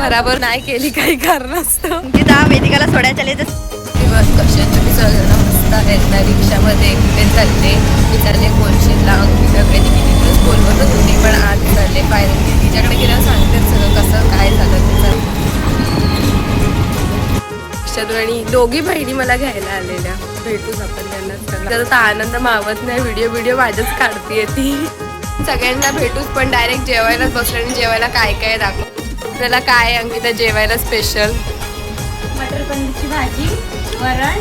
बराबर नाही केली काही कारण असतं तिथं वेदिकाला सोडायला चालले तर मस्त आहेत ना रिक्षामध्ये कुठे चालले किती दिवस बोलवतच होती. पण आज चालले पायरी तिच्याकडे गेल्यावर सांगते सगळं कसं काय झालं ते चाललं रिक्षातून आणि दोघी बहिणी मला घ्यायला आलेल्या. भेटूच आपण त्यांना. तर आनंद मावत नाही व्हिडिओ व्हिडिओ माझ्याच काढते ती. सगळ्यांना भेटूच पण डायरेक्ट जेवायलाच बसलो आणि जेवायला काय काय दाखव? आपल्याला काय अंकिता जेवायला स्पेशल मटर पनीरची भाजी वरण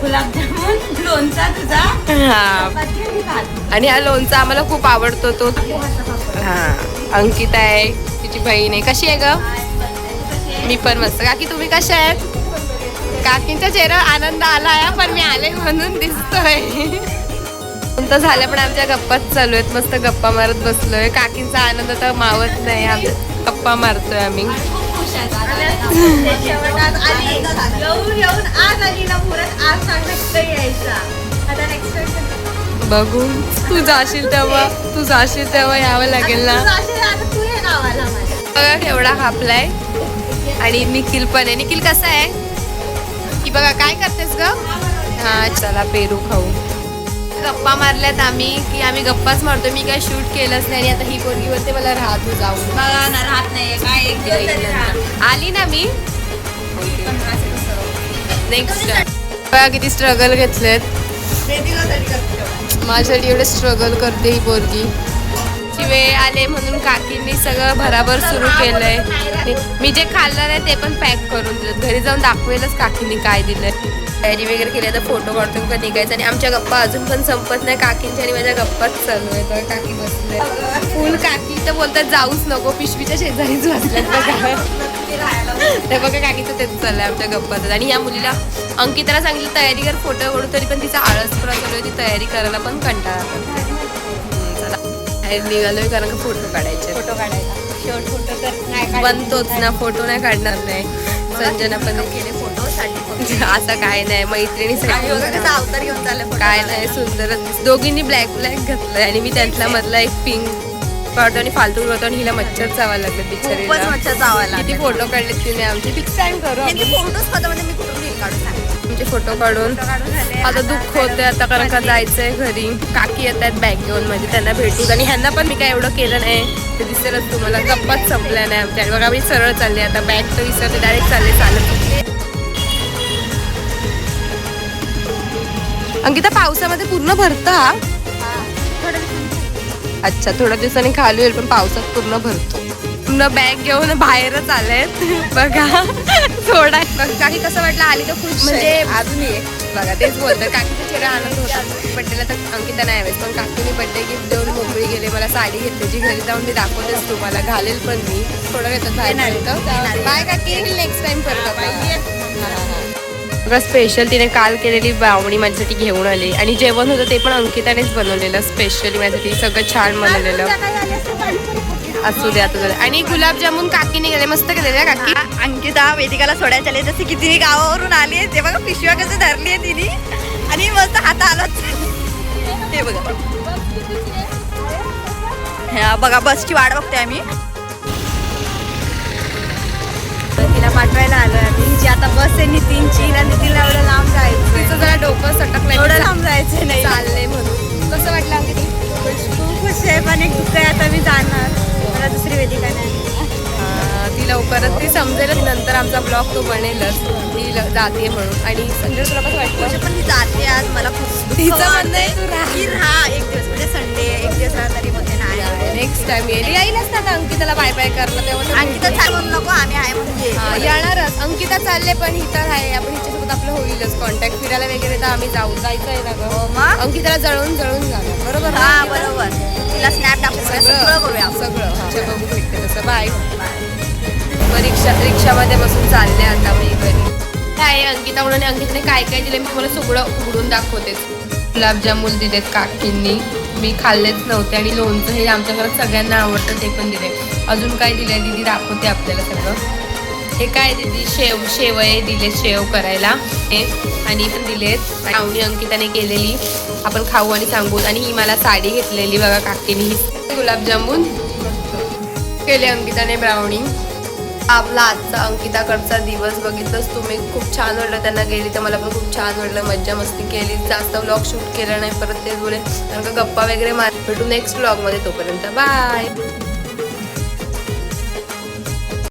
गुलाबजामुन लोणचा तुझा हा. चपाती आणि भात. आणि हा लोणचा आम्हाला खूप आवडतो तो. हा. अंकिता आहे तिची बहीण आहे. कशी आहे ग? मी पण मस्त. काकी तुम्ही कशा आहेत? काकींच्या चेहऱ्यावर आनंद आला आहे पण मी आले म्हणून दिसतोय. तर झालं पण आमच्या गप्पाच चालू आहेत. मस्त गप्पा मारत बसलोय. काकींचा आनंद तर मावत नाही आमच्या गप्पा मारतोय आम्ही. बघू. तू जाशील तेव्हा. तू जाशील तेव्हा यावं लागेल ना. बघा केवढा हापलाय. आणि निखिल पण आहे. निखिल कसा आहे? की बघा काय करतेस ग? हा चला पेरू खाऊ. गप्पा मारल्यात आम्ही की आम्ही गप्पाच मारतो मी काय शूट केलंच नाही आणि आता ही पोरगी बोलते मला राहतो जाऊन बघा ना राहत नाही काय एक दिवस तरी राहत. आली ना मी? नेक्स्ट बघा किती स्ट्रगल घेतलेत वेदिका तरी करते. माझ्यासाठी एवढे स्ट्रगल करते ही पोरगी ची वेळ आले म्हणून काकींनी सगळं भराभर सुरू केलंय. मी जे खाल्लं नाही ते पण पॅक करून दिलं. घरी जाऊन दाखवेलच काकींनी काय दिलंय. तयारी वगैरे केली तर फोटो काढतो का निघायचं आणि आमच्या गप्पा अजून पण संपत नाही. काकींच्या आणि माझ्या गप्पाच चालू आहे काकी बसले फुल काकी तर बोलतात जाऊच नको पिशवीच्या शेजारीच बसल्यात बघा. ते बघा काकीचं तेच चाललंय आमच्या गप्पात आणि या मुलीला अंकिताला सांगितलं तयारी कर फोटो काढू तरी पण तिचा आळस पुरा चालू आहे ती तयारी करायला पण कंटाळा बाहेर निघालोय कारण का फोटो काढायचे फोटो काढायचा. शेवट फोटो तर नाही काढायचे. बनतोच ना फोटो नाही काढणार नाही. संजना पण केले फोटो साठी असं काय नाही मैत्रिणीसाठी कसं अवतार घेऊन चालले काय. नाही सुंदरच. दोघींनी ब्लॅक ब्लॅक घातलंय आणि मी त्यातला मधला एक पिंक पावडर आणि फालतू होतो आणि हिला मच्छर चावा लागलं बिचारीला मच्छर चावायला किती फोटो काढलेत तिने आमचे. फिक्स टाइम करू म्हणजे मी कुठून रील तुमचे फोटो काढून. आता दुःख होते आता कारण का जायचंय घरी. काकी येत आहेत बॅग घेऊन म्हणजे त्यांना भेटू. आणि ह्यांना पण मी काय एवढं केलं नाही. ते दिसेलच तुम्हाला. गप्पाच संपल्या नाही आमच्या. बघा मी सरळ चालले आता बॅग तर विसरते डायरेक्ट चालले चालत अंकिता पावसामध्ये पूर्ण भरता? अच्छा थोड्या दिवसांनी खाली होईल पण पावसात पूर्ण भरतो. पूर्ण बॅग घेऊन बाहेरच आलेत. बघा. थोडा. काकी कसं वाटलं आली तर खुश म्हणजे अजून ये बघा तेच बोलतात काकीचा चेहरा आनंद होता. बड्डेला तर अंकिता नाही हवेच पण काकीने बड्डे गिफ्ट देऊन मोकळी गेले मला साडी घेतल्याची घरी जाऊन मी दाखवतेच तुम्हाला. घालेल पण मी. थोडं बाहेर बाय काकी. नेक्स्ट टाइम करतो स्पेशल तिने काल केलेली बावणी माझ्यासाठी घेऊन आली. आणि जेवण होतं ते पण अंकितानेच बनवलेलं स्पेशली माझ्यासाठी. सगळं छान बनवलेलं. असू द्या तुझं आणि गुलाबजामुन काकीने गेले मस्त केलेले काकी? अंकिता वेदिकाला सोडायला चालले जसे की तिने गावावरून आली आहे ते बघा पिशव्या कसं धरली आहे तिने. आणि मस्त हात आला हे बघा. हा बघा बसची वाट बघते आम्ही. तिला पाठवायला आलोय आम्ही. हिची आता बस आहे नितीनची नितीनला एवढं लांब तिचं जायचं जरा डोकं सटकलंय. एवढं लांब जायचं नाही. चाललंय. समजेलच नंतर आमचा ब्लॉग तो बनेलच. ती जाते म्हणून. आणि संजय तुला कसं म्हणजे वाटतं पण ती जाते आज. मला खूप तिचं. म्हणणं आहे तू राहा. की राहा. एक दिवस. म्हणजे संडे एक दिवस तरी म्हणते नाही. नेक्स्ट टाइम येईल येईलच ना अंकिताला बाय बाय करला तेव्हा अंकिता चाल म्हणू नको. आम्ही आहे म्हणजे हा, येणारच. अंकिता चालले पण ही तर आहे. आपण हिच्यासोबत आपलं होईलच. कॉन्टॅक्ट फिरायला वगैरे तर आम्ही जाऊ. जायचं आहे ना हो गं मग? अंकिताला जळून जळून जाणार बरोबर हा? बरोबर. तिला स्नॅप टाकून सगळं करूया. सगळं. हा, बघू भेटते तसं. बाय रिक्षा रिक्षामध्ये बसून चालले आता मी घरी. काय आहे, अंकिता म्हणून अंकितने काय काय दिले मी तुम्हाला सगळं उघडून दाखवते गुलाबजामुन दिलेत काकींनी. मी खाल्लेच नव्हते आणि लोणचं हे आमच्या घरात सगळ्यांना आवडतं ते पण दिले. अजून काय दिलंय दीदी? दाखवते आपल्याला सगळं. हे काय दिदी? शेव शेवये दिले शेव करायला. हे आणि पण दिलेत. आणि अंकिताने केलेली. आपण खाऊ आणि सांगू. आणि ही मला साडी घेतलेली बघा काकीनी. गुलाबजामुन. केले अंकिताने ब्राउनी आपला आजचा अंकिताकडचा दिवस बघितलंच तुम्ही खूप छान वाटलं त्यांना गेली तर मला पण खूप छान वाटलं मज्जा मस्ती केली जास्त व्लॉग शूट केला नाही परत तेच बोले कारण का गप्पा वगैरे मार भेटू नेक्स्ट व्लॉगमध्ये तोपर्यंत बाय